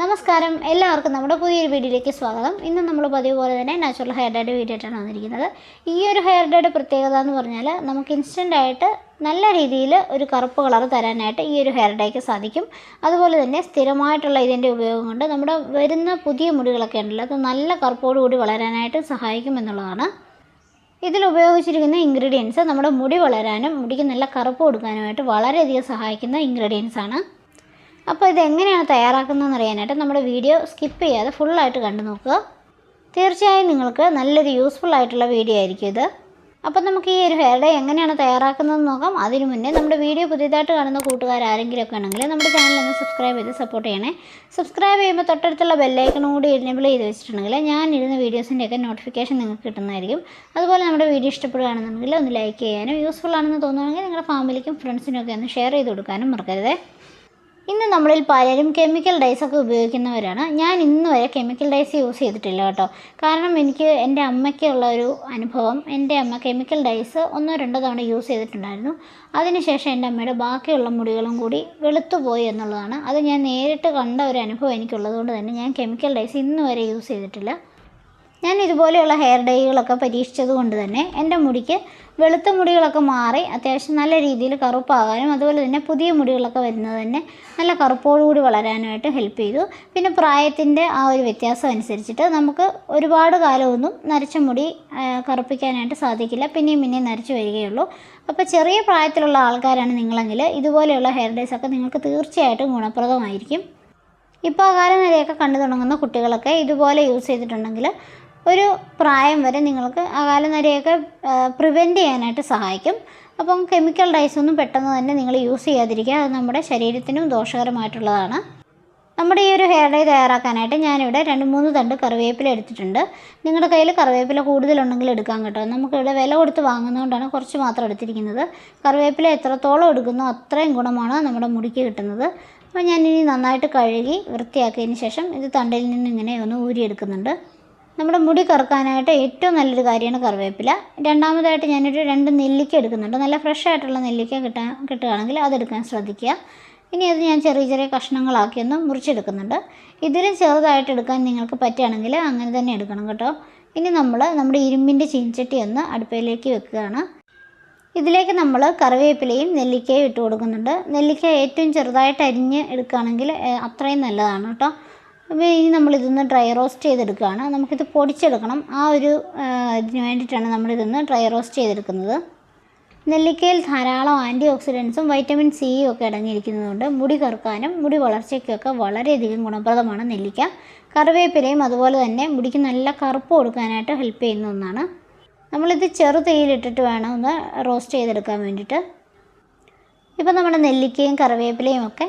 നമസ്കാരം. എല്ലാവർക്കും നമ്മുടെ പുതിയൊരു വീഡിയോയിലേക്ക് സ്വാഗതം. ഇന്ന് നമ്മൾ പതിവ് പോലെ തന്നെ നാച്ചുറൽ ഹെയർ ഡേയുടെ വീഡിയോ ആയിട്ടാണ് വന്നിരിക്കുന്നത്. ഈ ഒരു ഹെയർ ഡേയുടെ പ്രത്യേകത എന്ന് പറഞ്ഞാൽ നമുക്ക് ഇൻസ്റ്റന്റ് ആയിട്ട് നല്ല രീതിയിൽ ഒരു കറുപ്പ് കളർ തരാനായിട്ട് ഈ ഒരു ഹെയർ ഡേക്ക് സാധിക്കും. അതുപോലെ തന്നെ സ്ഥിരമായിട്ടുള്ള ഇതിന്റെ ഉപയോഗം കൊണ്ട് നമ്മുടെ വരുന്ന പുതിയ മുടികളൊക്കെ ഉണ്ടല്ലോ അത് നല്ല കറുപ്പോടുകൂടി വളരാനായിട്ട് സഹായിക്കും എന്നുള്ളതാണ്. ഇതിൽ ഉപയോഗിച്ചിരിക്കുന്ന ഇൻഗ്രീഡിയൻസ് നമ്മുടെ മുടി വളരാനും മുടിക്ക് നല്ല കറുപ്പ് കൊടുക്കാനുമായിട്ട് വളരെയധികം സഹായിക്കുന്ന ഇൻഗ്രീഡിയൻസ് ആണ്. അപ്പോൾ ഇതെങ്ങനെയാണ് തയ്യാറാക്കുന്നതെന്ന് അറിയാനായിട്ട് നമ്മുടെ വീഡിയോ സ്കിപ്പ് ചെയ്യാതെ ഫുള്ളായിട്ട് കണ്ടു നോക്കുക. തീർച്ചയായും നിങ്ങൾക്ക് നല്ലൊരു യൂസ്ഫുൾ ആയിട്ടുള്ള വീഡിയോ ആയിരിക്കും ഇത്. അപ്പം നമുക്ക് ഈ ഒരു ഹെയർ ഡേ എങ്ങനെയാണ് തയ്യാറാക്കുന്നതെന്ന് നോക്കാം. അതിനു മുന്നേ നമ്മുടെ വീഡിയോ പുതിയതായിട്ട് കാണുന്ന കൂട്ടുകാർ ആരെങ്കിലുമൊക്കെ ആണെങ്കിൽ നമ്മുടെ ചാനൽ ഒന്ന് സബ്സ്ക്രൈബ് ചെയ്ത് സപ്പോർട്ട് ചെയ്യണേ. സബ്സ്ക്രൈബ് ചെയ്യുമ്പോൾ തൊട്ടടുത്തുള്ള ബെല്ലൈക്കണും കൂടി എനേബിൾ ചെയ്ത് വെച്ചിട്ടുണ്ടെങ്കിൽ ഞാൻ ഇടുന്ന വീഡിയോസിന്റെയൊക്കെ നോട്ടിഫിക്കേഷൻ നിങ്ങൾക്ക് കിട്ടുന്നതായിരിക്കും. അതുപോലെ നമ്മുടെ വീഡിയോ ഇഷ്ടപ്പെടുകയാണെന്നുണ്ടെങ്കിൽ ഒന്ന് ലൈക്ക് ചെയ്യാനും യൂസ്ഫുൾ ആണെന്ന് തോന്നുകയാണെങ്കിൽ നിങ്ങളുടെ ഫാമിലിക്കും ഫ്രണ്ട്സിനും ഒക്കെ ഒന്ന് ഷെയർ ചെയ്ത് കൊടുക്കാനും മറക്കരുതേ. ഇന്ന് നമ്മളിൽ പലരും കെമിക്കൽ ഡൈസൊക്കെ ഉപയോഗിക്കുന്നവരാണ്. ഞാൻ ഇന്ന് വരെ കെമിക്കൽ ഡൈസ് യൂസ് ചെയ്തിട്ടില്ല കേട്ടോ. കാരണം എനിക്ക് എന്റെ അമ്മയ്ക്കുള്ള ഒരു അനുഭവം. എന്റെ അമ്മ കെമിക്കൽ ഡൈസ് ഒന്നോ രണ്ടോ തവണ യൂസ് ചെയ്തിട്ടുണ്ടായിരുന്നു. അതിനുശേഷം എന്റെ അമ്മയുടെ ബാക്കിയുള്ള മുടികളും കൂടി വെളുത്തുപോയി എന്നുള്ളതാണ്. അത് ഞാൻ നേരിട്ട് കണ്ട ഒരു അനുഭവം എനിക്കുള്ളതുകൊണ്ട് തന്നെ ഞാൻ കെമിക്കൽ ഡൈസ് ഇന്ന് വരെ യൂസ് ചെയ്തിട്ടില്ല. ഞാൻ ഇതുപോലെയുള്ള ഹെയർ ഡൈകളൊക്കെ പരീക്ഷിച്ചത് കൊണ്ട് തന്നെ എന്റെ മുടിക്ക് വെളുത്ത മുടികളൊക്കെ മാറി അത്യാവശ്യം നല്ല രീതിയിൽ കറുപ്പാകാനും അതുപോലെ തന്നെ പുതിയ മുടികളൊക്കെ വരുന്നത് തന്നെ നല്ല കറുപ്പോടുകൂടി വളരാനായിട്ട് ഹെൽപ്പ് ചെയ്തു. പിന്നെ പ്രായത്തിന്റെ ആ ഒരു വ്യത്യാസം അനുസരിച്ചിട്ട് നമുക്ക് ഒരുപാട് കാലമൊന്നും നരച്ച മുടി കറുപ്പിക്കാനായിട്ട് സാധിക്കില്ല. പിന്നെയും പിന്നെയും നരച്ചു വരികയുള്ളൂ. അപ്പോൾ ചെറിയ പ്രായത്തിലുള്ള ആൾക്കാരാണ് നിങ്ങളെങ്കിൽ ഇതുപോലെയുള്ള ഹെയർ ഡേയ്സൊക്കെ നിങ്ങൾക്ക് തീർച്ചയായിട്ടും ഗുണപ്രദമായിരിക്കും. ഇപ്പോൾ അകാലനരയൊക്കെ കണ്ടു തുടങ്ങുന്ന കുട്ടികളൊക്കെ ഇതുപോലെ യൂസ് ചെയ്തിട്ടുണ്ടെങ്കിൽ ഒരു പ്രായം വരെ നിങ്ങൾക്ക് അകാലനരയൊക്കെ പ്രിവെന്റ് ചെയ്യാനായിട്ട് സഹായിക്കും. അപ്പം കെമിക്കൽ ഡൈസ് ഒന്നും പെട്ടെന്ന് തന്നെ നിങ്ങൾ യൂസ് ചെയ്യാതിരിക്കുക. അത് നമ്മുടെ ശരീരത്തിനും ദോഷകരമായിട്ടുള്ളതാണ്. നമ്മുടെ ഈ ഒരു ഹെയർ ഡൈ തയ്യാറാക്കാനായിട്ട് ഞാനിവിടെ രണ്ട് മൂന്ന് തണ്ട് കറിവേപ്പില എടുത്തിട്ടുണ്ട്. നിങ്ങളുടെ കയ്യിൽ കറിവേപ്പില കൂടുതലുണ്ടെങ്കിൽ എടുക്കാൻ കേട്ടോ. നമുക്കിവിടെ വില കൊടുത്ത് വാങ്ങുന്നതുകൊണ്ടാണ് കുറച്ച് മാത്രം എടുത്തിരിക്കുന്നത്. കറിവേപ്പില എത്രത്തോളം എടുക്കുന്നോ അത്രയും ഗുണമാണ് നമ്മുടെ മുടിക്ക് കിട്ടുന്നത്. അപ്പോൾ ഞാനിനി നന്നായിട്ട് കഴുകി വൃത്തിയാക്കിയതിന് ശേഷം ഇത് തണ്ടിൽ നിന്ന് ഇങ്ങനെ ഒന്ന് ഊരിയെടുക്കുന്നുണ്ട്. നമ്മുടെ മുടി കറുക്കാനായിട്ട് ഏറ്റവും നല്ലൊരു കാര്യമാണ് കറിവേപ്പില. രണ്ടാമതായിട്ട് ഞാനൊരു രണ്ട് നെല്ലിക്ക എടുക്കുന്നുണ്ട്. നല്ല ഫ്രഷ് ആയിട്ടുള്ള നെല്ലിക്ക കിട്ടാൻ കിട്ടുകയാണെങ്കിൽ അതെടുക്കാൻ ശ്രദ്ധിക്കുക. ഇനി അത് ഞാൻ ചെറിയ ചെറിയ കഷ്ണങ്ങളാക്കി ഒന്ന് മുറിച്ചെടുക്കുന്നുണ്ട്. ഇതിലും ചെറുതായിട്ട് എടുക്കാൻ നിങ്ങൾക്ക് പറ്റുകയാണെങ്കിൽ അങ്ങനെ തന്നെ എടുക്കണം കേട്ടോ. ഇനി നമ്മൾ നമ്മുടെ ഇരുമ്പിന്റെ ചീൻചട്ടി ഒന്ന് അടുപ്പയിലേക്ക് വെക്കുകയാണ്. ഇതിലേക്ക് നമ്മൾ കറിവേപ്പിലയും നെല്ലിക്കയും ഇട്ട് കൊടുക്കുന്നുണ്ട്. നെല്ലിക്ക ഏറ്റവും ചെറുതായിട്ട് അരിഞ്ഞ് എടുക്കുകയാണെങ്കിൽ അത്രയും നല്ലതാണ് കേട്ടോ. അപ്പോൾ ഇനി നമ്മളിതൊന്ന് ഡ്രൈ റോസ്റ്റ് ചെയ്തെടുക്കുകയാണ്. നമുക്കിത് പൊടിച്ചെടുക്കണം. ആ ഒരു ഇതിന് വേണ്ടിയിട്ടാണ് നമ്മളിതൊന്ന് ഡ്രൈ റോസ്റ്റ് ചെയ്തെടുക്കുന്നത്. നെല്ലിക്കയിൽ ധാരാളം ആന്റി ഓക്സിഡൻസും വൈറ്റമിൻ സിയും ഒക്കെ അടങ്ങിയിരിക്കുന്നതുകൊണ്ട് മുടി കറുക്കാനും മുടി വളർച്ചയ്ക്കൊക്കെ വളരെയധികം ഗുണപ്രദമാണ് നെല്ലിക്ക. കറിവേപ്പിലയും അതുപോലെ തന്നെ മുടിക്ക് നല്ല കറുപ്പ് കൊടുക്കാനായിട്ട് ഹെൽപ്പ് ചെയ്യുന്ന ഒന്നാണ്. നമ്മളിത് ചെറു തീയിലിട്ടിട്ട് വേണം ഒന്ന് റോസ്റ്റ് ചെയ്തെടുക്കാൻ വേണ്ടിയിട്ട്. ഇപ്പം നമ്മുടെ നെല്ലിക്കയും കറിവേപ്പിലയും ഒക്കെ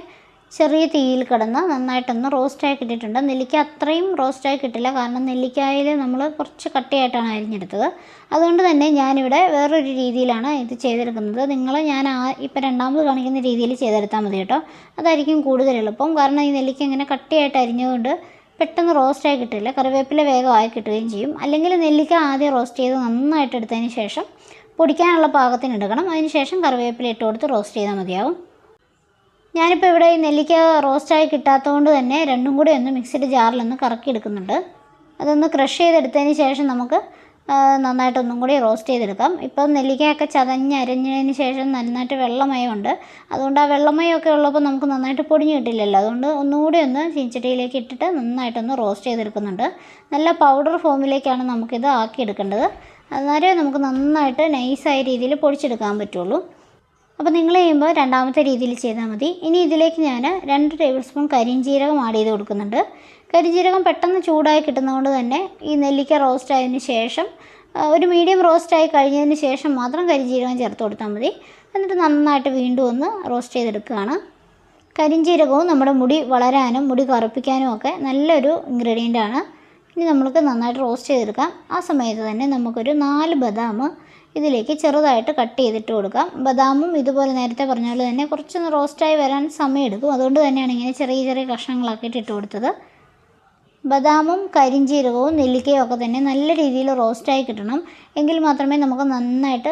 ചെറിയ തീയിൽ കിടന്ന് നന്നായിട്ടൊന്ന് റോസ്റ്റായി കിട്ടിയിട്ടുണ്ട്. നെല്ലിക്ക അത്രയും റോസ്റ്റായി കിട്ടില്ല. കാരണം നെല്ലിക്കായിൽ നമ്മൾ കുറച്ച് കട്ടിയായിട്ടാണ് അരിഞ്ഞെടുത്തത്. അതുകൊണ്ട് തന്നെ ഞാനിവിടെ വേറൊരു രീതിയിലാണ് ഇത് ചെയ്തെടുക്കുന്നത്. നിങ്ങൾ ഞാൻ ആ ഇപ്പം രണ്ടാമത് കാണിക്കുന്ന രീതിയിൽ ചെയ്തെടുത്താൽ മതി കേട്ടോ. അതായിരിക്കും കൂടുതൽ എളുപ്പം. കാരണം ഈ നെല്ലിക്ക ഇങ്ങനെ കട്ടിയായിട്ട് അരിഞ്ഞതുകൊണ്ട് പെട്ടെന്ന് റോസ്റ്റായി കിട്ടില്ല. കറിവേപ്പില വേഗമായി കിട്ടുകയും ചെയ്യും. അല്ലെങ്കിൽ നെല്ലിക്ക ആദ്യം റോസ്റ്റ് ചെയ്ത് നന്നായിട്ട് എടുത്തതിന് ശേഷം പൊടിക്കാനുള്ള പാകത്തിന് എടുക്കണം. അതിന് ശേഷം കറിവേപ്പില ഇട്ട് കൊടുത്ത് റോസ്റ്റ് ചെയ്താൽ മതിയാവും. ഞാനിപ്പോൾ ഇവിടെ ഈ നെല്ലിക്ക റോസ്റ്റായി കിട്ടാത്തതുകൊണ്ട് തന്നെ രണ്ടും കൂടി ഒന്ന് മിക്സിയുടെ ജാറിലൊന്ന് കറക്കി എടുക്കുന്നുണ്ട്. അതൊന്ന് ക്രഷ് ചെയ്തെടുത്തതിന് ശേഷം നമുക്ക് നന്നായിട്ട് ഒന്നും കൂടി റോസ്റ്റ് ചെയ്തെടുക്കാം. ഇപ്പം നെല്ലിക്കയൊക്കെ ചതഞ്ഞ് അരഞ്ഞതിന് ശേഷം നന്നായിട്ട് വെള്ളമയമുണ്ട്. അതുകൊണ്ട് ആ വെള്ളമയമൊക്കെ ഉള്ളപ്പോൾ നമുക്ക് നന്നായിട്ട് പൊടിഞ്ഞ് കിട്ടില്ലല്ലോ. അതുകൊണ്ട് ഒന്നുകൂടി ഒന്ന് ചീഞ്ചട്ടിയിലേക്ക് ഇട്ടിട്ട് നന്നായിട്ടൊന്ന് റോസ്റ്റ് ചെയ്തെടുക്കുന്നുണ്ട്. നല്ല പൗഡർ ഫോമിലേക്കാണ് നമുക്കിത് ആക്കിയെടുക്കേണ്ടത്. അന്നേരം നമുക്ക് നന്നായിട്ട് നൈസായ രീതിയിൽ പൊടിച്ചെടുക്കാൻ പറ്റുള്ളൂ. അപ്പോൾ നിങ്ങൾ ചെയ്യുമ്പോൾ രണ്ടാമത്തെ രീതിയിൽ ചെയ്താൽ മതി. ഇനി ഇതിലേക്ക് ഞാൻ രണ്ട് ടേബിൾ സ്പൂൺ കരിഞ്ജീരകം ആഡ് ചെയ്ത് കൊടുക്കുന്നുണ്ട്. കരിഞ്ജീരകം പെട്ടെന്ന് ചൂടായി കിട്ടുന്നതുകൊണ്ട് തന്നെ ഈ നെല്ലിക്ക റോസ്റ്റ് ആയതിന് ശേഷം ഒരു മീഡിയം റോസ്റ്റ് ആയി കഴിഞ്ഞതിന് ശേഷം മാത്രം കരിഞ്ജീരകം ചേർത്ത് കൊടുത്താൽ മതി. എന്നിട്ട് നന്നായിട്ട് വീണ്ടും ഒന്ന് റോസ്റ്റ് ചെയ്തെടുക്കുകയാണ്. കരിഞ്ജീരകവും നമ്മുടെ മുടി വളരാനും മുടി കറുപ്പിക്കാനും ഒക്കെ നല്ലൊരു ഇൻഗ്രീഡിയന്റ് ആണ്. ഇനി നമ്മൾക്ക് നന്നായിട്ട് റോസ്റ്റ് ചെയ്തെടുക്കാം. ആ സമയത്ത് തന്നെ നമുക്കൊരു നാല് ബദാം ഇതിലേക്ക് ചെറുതായിട്ട് കട്ട് ചെയ്തിട്ട് കൊടുക്കാം. ബദാമും ഇതുപോലെ നേരത്തെ പറഞ്ഞ പോലെ തന്നെ കുറച്ചൊന്ന് റോസ്റ്റായി വരാൻ സമയമെടുക്കും. അതുകൊണ്ട് തന്നെയാണ് ഇങ്ങനെ ചെറിയ ചെറിയ കഷ്ണങ്ങളാക്കിയിട്ട് ഇട്ട് കൊടുത്തത്. ബദാമും കരിഞ്ചീരകവും നെല്ലിക്കയും ഒക്കെ തന്നെ നല്ല രീതിയിൽ റോസ്റ്റായി കിട്ടണം. എങ്കിൽ മാത്രമേ നമുക്ക് നന്നായിട്ട്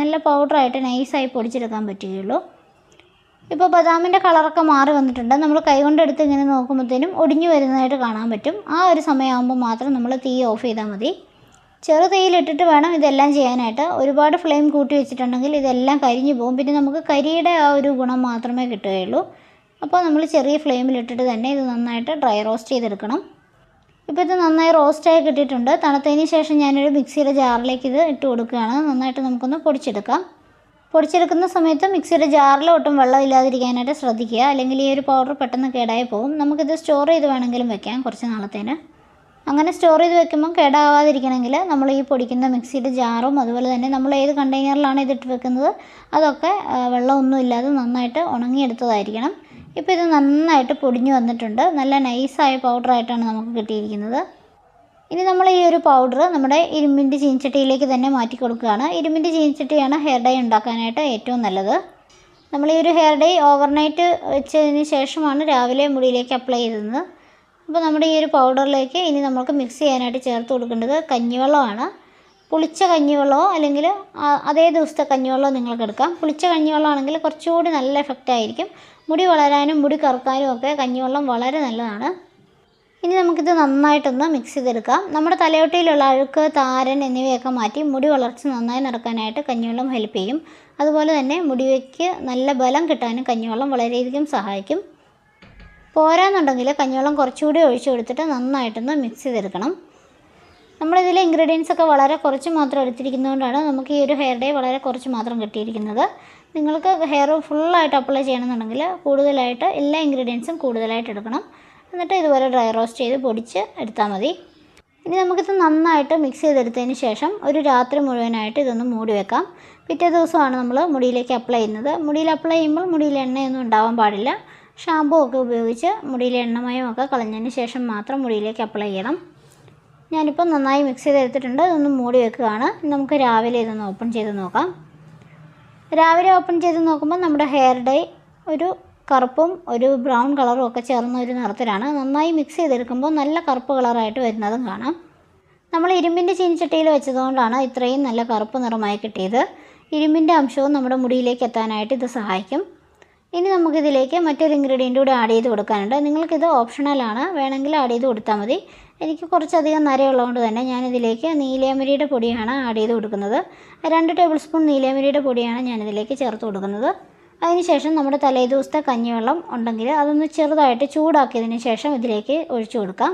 നല്ല പൗഡറായിട്ട് നൈസായി പൊടിച്ചെടുക്കാൻ പറ്റുകയുള്ളൂ. ഇപ്പോൾ ബദാമിന്റെ കളറൊക്കെ മാറി വന്നിട്ടുണ്ട്. നമ്മൾ കൈകൊണ്ടെടുത്ത് ഇങ്ങനെ നോക്കുമ്പോഴത്തേനും ഒടിഞ്ഞു വരുന്നതായിട്ട് കാണാൻ പറ്റും. ആ ഒരു സമയമാകുമ്പോൾ മാത്രം നമ്മൾ തീ ഓഫ് ചെയ്താൽ മതി. ചെറു തീയിലിട്ടിട്ട് വേണം ഇതെല്ലാം ചെയ്യാനായിട്ട്. ഒരുപാട് ഫ്ലെയിം കൂട്ടി വെച്ചിട്ടുണ്ടെങ്കിൽ ഇതെല്ലാം കരിഞ്ഞു പോകും. പിന്നെ നമുക്ക് കരിയുടെ ആ ഒരു ഗുണം മാത്രമേ കിട്ടുകയുള്ളൂ. അപ്പോൾ നമ്മൾ ചെറിയ ഫ്ലെയിമിലിട്ടിട്ട് തന്നെ ഇത് നന്നായിട്ട് ഡ്രൈ റോസ്റ്റ് ചെയ്തെടുക്കണം. ഇപ്പോൾ ഇത് നന്നായി റോസ്റ്റായി കിട്ടിയിട്ടുണ്ട്. തണുത്തതിന് ശേഷം ഞാനൊരു മിക്സിയുടെ ജാറിലേക്ക് ഇത് ഇട്ട് കൊടുക്കുകയാണ്. നന്നായിട്ട് നമുക്കൊന്ന് പൊടിച്ചെടുക്കാം. പൊടിച്ചെടുക്കുന്ന സമയത്ത് മിക്സിയുടെ ജാറിൽ ഒട്ടും വെള്ളം ഇല്ലാതിരിക്കാനായിട്ട് ശ്രദ്ധിക്കുക. അല്ലെങ്കിൽ ഈ ഒരു പൗഡർ പെട്ടെന്ന് കേടായി പോകും. നമുക്കിത് സ്റ്റോർ ചെയ്ത് വേണമെങ്കിലും വെക്കാം കുറച്ച് നാളത്തേന്. അങ്ങനെ സ്റ്റോർ ചെയ്ത് വെക്കുമ്പോൾ കേടാവാതിരിക്കണമെങ്കിൽ നമ്മൾ ഈ പൊടിക്കുന്ന മിക്സിയുടെ ജാറും അതുപോലെ തന്നെ നമ്മൾ ഏത് കണ്ടെയ്നറിലാണ് ഇതിട്ട് വെക്കുന്നത് അതൊക്കെ വെള്ളമൊന്നും ഇല്ലാതെ നന്നായിട്ട് ഉണങ്ങിയെടുത്തതായിരിക്കണം. ഇപ്പോൾ ഇത് നന്നായിട്ട് പൊടിഞ്ഞു വന്നിട്ടുണ്ട്. നല്ല നൈസായ പൗഡറായിട്ടാണ് നമുക്ക് കിട്ടിയിരിക്കുന്നത്. ഇനി നമ്മൾ ഈ ഒരു പൗഡർ നമ്മുടെ ഇരുമ്പിന്റെ ചീനച്ചട്ടിയിലേക്ക് തന്നെ മാറ്റി കൊടുക്കുകയാണ്. ഇരുമ്പിന്റെ ചീനച്ചട്ടിയാണ് ഹെയർ ഡൈ ഉണ്ടാക്കാനായിട്ട് ഏറ്റവും നല്ലത്. നമ്മൾ ഈ ഒരു ഹെയർ ഡൈ ഓവർനൈറ്റ് വെച്ചതിന് ശേഷമാണ് രാവിലെ മുടിയിലേക്ക് അപ്ലൈ ചെയ്തത്. അപ്പോൾ നമ്മുടെ ഈ ഒരു പൗഡറിലേക്ക് ഇനി നമുക്ക് മിക്സ് ചെയ്യാനായിട്ട് ചേർത്ത് കൊടുക്കേണ്ടത് കഞ്ഞിവെള്ളമാണ്. പുളിച്ച കഞ്ഞിവെള്ളമോ അല്ലെങ്കിൽ അതേ ദിവസത്തെ കഞ്ഞിവെള്ളമോ നിങ്ങൾക്ക് എടുക്കാം. പുളിച്ച കഞ്ഞിവെള്ളമാണെങ്കിൽ കുറച്ചുകൂടി നല്ല എഫക്റ്റ് ആയിരിക്കും. മുടി വളരാനും മുടി കറുക്കാനും ഒക്കെ കഞ്ഞിവെള്ളം വളരെ നല്ലതാണ്. ഇനി നമുക്കിത് നന്നായിട്ടൊന്ന് മിക്സ് ചെയ്തെടുക്കാം. നമ്മുടെ തലയോട്ടിയിലുള്ള അഴുക്ക് താരൻ എന്നിവയൊക്കെ മാറ്റി മുടി വളർച്ച നന്നായി നടക്കാനായിട്ട് കഞ്ഞിവെള്ളം ഹെൽപ്പ് ചെയ്യും. അതുപോലെ തന്നെ മുടിവയ്ക്ക് നല്ല ബലം കിട്ടാനും കഞ്ഞിവെള്ളം വളരെയധികം സഹായിക്കും. പോരാന്നുണ്ടെങ്കിൽ കഞ്ഞിവെള്ളം കുറച്ചുകൂടി ഒഴിച്ചു കൊടുത്തിട്ട് നന്നായിട്ടൊന്ന് മിക്സ് ചെയ്തെടുക്കണം. നമ്മളിതിലെ ഇൻഗ്രീഡിയൻസ് ഒക്കെ വളരെ കുറച്ച് മാത്രം എടുത്തിരിക്കുന്നതുകൊണ്ടാണ് നമുക്ക് ഈ ഒരു ഹെയർ ഡേ വളരെ കുറച്ച് മാത്രം കിട്ടിയിരിക്കുന്നത്. നിങ്ങൾക്ക് ഹെയർ ഫുള്ളായിട്ട് അപ്ലൈ ചെയ്യണമെന്നുണ്ടെങ്കിൽ കൂടുതലായിട്ട് എല്ലാ ഇൻഗ്രീഡിയൻസും കൂടുതലായിട്ട് എടുക്കണം. എന്നിട്ട് ഇതുപോലെ ഡ്രൈ റോസ്റ്റ് ചെയ്ത് പൊടിച്ച് എടുത്താൽ മതി. ഇനി നമുക്കിത് നന്നായിട്ട് മിക്സ് ചെയ്തെടുത്തതിന് ശേഷം ഒരു രാത്രി മുഴുവനായിട്ട് ഇതൊന്ന് മൂടി വെക്കാം. പിറ്റേ ദിവസമാണ് നമ്മൾ മുടിയിലേക്ക് അപ്ലൈ ചെയ്യുന്നത്. മുടിയിൽ അപ്ലൈ ചെയ്യുമ്പോൾ മുടിയിൽ എണ്ണയൊന്നും ഉണ്ടാവാൻ പാടില്ല. ഷാമ്പൂ ഒക്കെ ഉപയോഗിച്ച് മുടിയിലെ എണ്ണമയം ഒക്കെ കളഞ്ഞതിന് ശേഷം മാത്രം മുടിയിലേക്ക് അപ്ലൈ ചെയ്യണം. ഞാനിപ്പോൾ നന്നായി മിക്സ് ചെയ്തെടുത്തിട്ടുണ്ട്. ഇതൊന്ന് മൂടി വെക്കുകയാണ്. നമുക്ക് രാവിലെ ഇതൊന്ന് ഓപ്പൺ ചെയ്ത് നോക്കാം. രാവിലെ ഓപ്പൺ ചെയ്ത് നോക്കുമ്പോൾ നമ്മുടെ ഹെയർ ഡൈ ഒരു കറുപ്പും ഒരു ബ്രൗൺ കളറും ഒക്കെ ചേർന്ന ഒരു നിറത്തിലാണ്. നന്നായി മിക്സ് ചെയ്തെടുക്കുമ്പോൾ നല്ല കറുപ്പ് കളറായിട്ട് വരുന്നതും കാണാം. നമ്മൾ ഇരുമ്പിന്റെ ചീനിച്ചട്ടിയിൽ വെച്ചതുകൊണ്ടാണ് ഇത്രയും നല്ല കറുപ്പ് നിറമായി കിട്ടിയത്. ഇരുമ്പിന്റെ അംശവും നമ്മുടെ മുടിയിലേക്ക് എത്താനായിട്ട് ഇത് സഹായിക്കും. ഇനി നമുക്കിതിലേക്ക് മറ്റൊരു ഇൻഗ്രീഡിയന്റ് കൂടി ആഡ് ചെയ്ത് കൊടുക്കാനുണ്ട്. നിങ്ങൾക്കിത് ഓപ്ഷണലാണ് വേണമെങ്കിൽ ആഡ് ചെയ്ത് കൊടുത്താൽ മതി. എനിക്ക് കുറച്ചധികം നരയുള്ളതുകൊണ്ട് തന്നെ ഞാനിതിലേക്ക് നീലയമരിയുടെ പൊടിയാണ് ആഡ് ചെയ്ത് കൊടുക്കുന്നത്. രണ്ട് ടേബിൾ സ്പൂൺ നീലയമരിയുടെ പൊടിയാണ് ഞാനിതിലേക്ക് ചേർത്ത് കൊടുക്കുന്നത്. അതിനുശേഷം നമ്മുടെ തലേ ദിവസത്തെ കഞ്ഞിവെള്ളം ഉണ്ടെങ്കിൽ അതൊന്ന് ചെറുതായിട്ട് ചൂടാക്കിയതിന് ശേഷം ഇതിലേക്ക് ഒഴിച്ചു കൊടുക്കാം.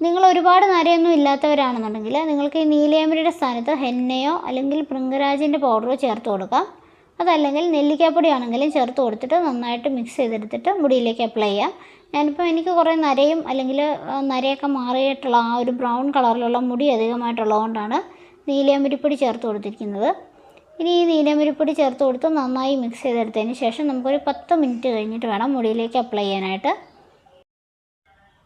നിങ്ങൾ ഒരുപാട് നരയൊന്നും ഇല്ലാത്തവരാണെന്നുണ്ടെങ്കിൽ നിങ്ങൾക്ക് ഈ നീലയമരിയുടെ സ്ഥാനത്ത് ഹെന്നയോ അല്ലെങ്കിൽ പൃങ്കരാജിന്റെ പൗഡറോ ചേർത്ത് കൊടുക്കാം. അതല്ലെങ്കിൽ നെല്ലിക്കാപ്പൊടി ആണെങ്കിലും ചേർത്ത് കൊടുത്തിട്ട് നന്നായിട്ട് മിക്സ് ചെയ്തെടുത്തിട്ട് മുടിയിലേക്ക് അപ്ലൈ ചെയ്യാം. ഞാനിപ്പോൾ എനിക്ക് കുറേ നരയും അല്ലെങ്കിൽ നരയൊക്കെ മാറിയിട്ടുള്ള ആ ഒരു ബ്രൗൺ കളറിലുള്ള മുടി അധികമായിട്ടുള്ളതുകൊണ്ടാണ് നീലയമരിപ്പൊടി ചേർത്ത് കൊടുത്തിരിക്കുന്നത്. ഇനി ഈ നീലമരിപ്പൊടി ചേർത്ത് കൊടുത്ത് നന്നായി മിക്സ് ചെയ്തെടുത്തതിന് ശേഷം നമുക്കൊരു പത്ത് മിനിറ്റ് കഴിഞ്ഞിട്ട് വേണം മുടിയിലേക്ക് അപ്ലൈ ചെയ്യാനായിട്ട്.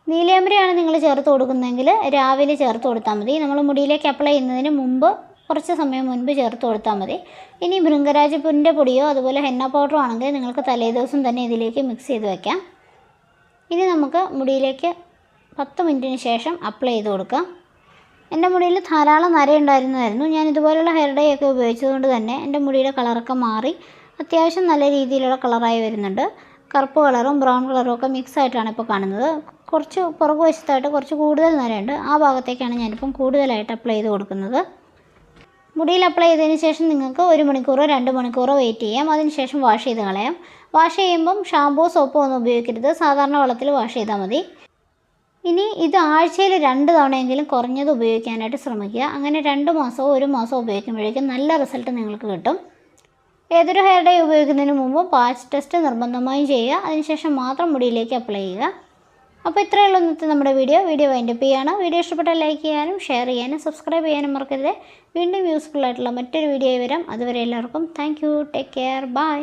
നീലയമരിയാണ് നിങ്ങൾ ചേർത്ത് കൊടുക്കുന്നതെങ്കിൽ രാവിലെ ചേർത്ത് കൊടുത്താൽ മതി. നമ്മൾ മുടിയിലേക്ക് അപ്ലൈ ചെയ്യുന്നതിന് മുമ്പ് കുറച്ച് സമയം മുൻപ് ചേർത്ത് കൊടുത്താൽ മതി. ഇനി ഭൃംഗരാജപ്പൂരിന്റെ പൊടിയോ അതുപോലെ ഹെന്ന പൗഡറോ ആണെങ്കിൽ നിങ്ങൾക്ക് തലേ ദിവസം തന്നെ ഇതിലേക്ക് മിക്സ് ചെയ്ത് വയ്ക്കാം ഇനി നമുക്ക് മുടിയിലേക്ക് പത്ത് മിനിറ്റിന് ശേഷം അപ്ലൈ ചെയ്ത് കൊടുക്കാം. എന്റെ മുടിയിൽ ധാരാളം നര ഉണ്ടായിരുന്നതായിരുന്നു ഞാൻ ഇതുപോലുള്ള ഹെയർ ഡൈ ഒക്കെ ഉപയോഗിച്ചതുകൊണ്ട് തന്നെ എന്റെ മുടിയുടെ കളറൊക്കെ മാറി അത്യാവശ്യം നല്ല രീതിയിലുള്ള കളറായി വരുന്നുണ്ട്. കറുപ്പ് കളറും ബ്രൗൺ കളറും ഒക്കെ മിക്സ് ആയിട്ടാണ് ഇപ്പോൾ കാണുന്നത്. കുറച്ച് പുറകു വശത്തായിട്ട് കുറച്ച് കൂടുതൽ നരയുണ്ട്. ആ ഭാഗത്തേക്കാണ് ഞാനിപ്പം കൂടുതലായിട്ട് അപ്ലൈ ചെയ്ത് കൊടുക്കുന്നത്. മുടിയിൽ അപ്ലൈ ചെയ്തതിന് ശേഷം നിങ്ങൾക്ക് ഒരു മണിക്കൂറോ രണ്ട് മണിക്കൂറോ വെയിറ്റ് ചെയ്യാം. അതിനുശേഷം വാഷ് ചെയ്ത് കളയാം. വാഷ് ചെയ്യുമ്പം ഷാമ്പൂ സോപ്പോ ഒന്നും ഉപയോഗിക്കരുത്. സാധാരണ വെള്ളത്തിൽ വാഷ് ചെയ്താൽ മതി. ഇനി ഇത് ആഴ്ചയിൽ രണ്ട് തവണയെങ്കിലും കുറഞ്ഞത് ഉപയോഗിക്കാനായിട്ട് ശ്രമിക്കുക. അങ്ങനെ രണ്ട് മാസമോ ഒരു മാസമോ ഉപയോഗിക്കുമ്പോഴേക്കും നല്ല റിസൾട്ട് നിങ്ങൾക്ക് കിട്ടും. ഏതൊരു ഹെയർ ഡൈ ഉപയോഗിക്കുന്നതിന് മുമ്പ് പാച്ച് ടെസ്റ്റ് നിർബന്ധമായും ചെയ്യുക. അതിനുശേഷം മാത്രം മുടിയിലേക്ക് അപ്ലൈ ചെയ്യുക. അപ്പോൾ ഇത്രയേ ഉള്ളൂ ഇന്നത്തെ നമ്മുടെ വീഡിയോ. വീഡിയോ വൈൻഡപ്പ് ചെയ്യാണ്. വീഡിയോ ഇഷ്ടപ്പെട്ടാൽ ലൈക്ക് ചെയ്യാനും ഷെയർ ചെയ്യാനും സബ്സ്ക്രൈബ് ചെയ്യാനും മറക്കരുത്. വീണ്ടും യൂസ്ഫുൾ ആയിട്ടുള്ള മറ്റൊരു വീഡിയോ വരാം. അതുവരെ എല്ലാവർക്കും താങ്ക് ടേക്ക് കെയർ ബൈ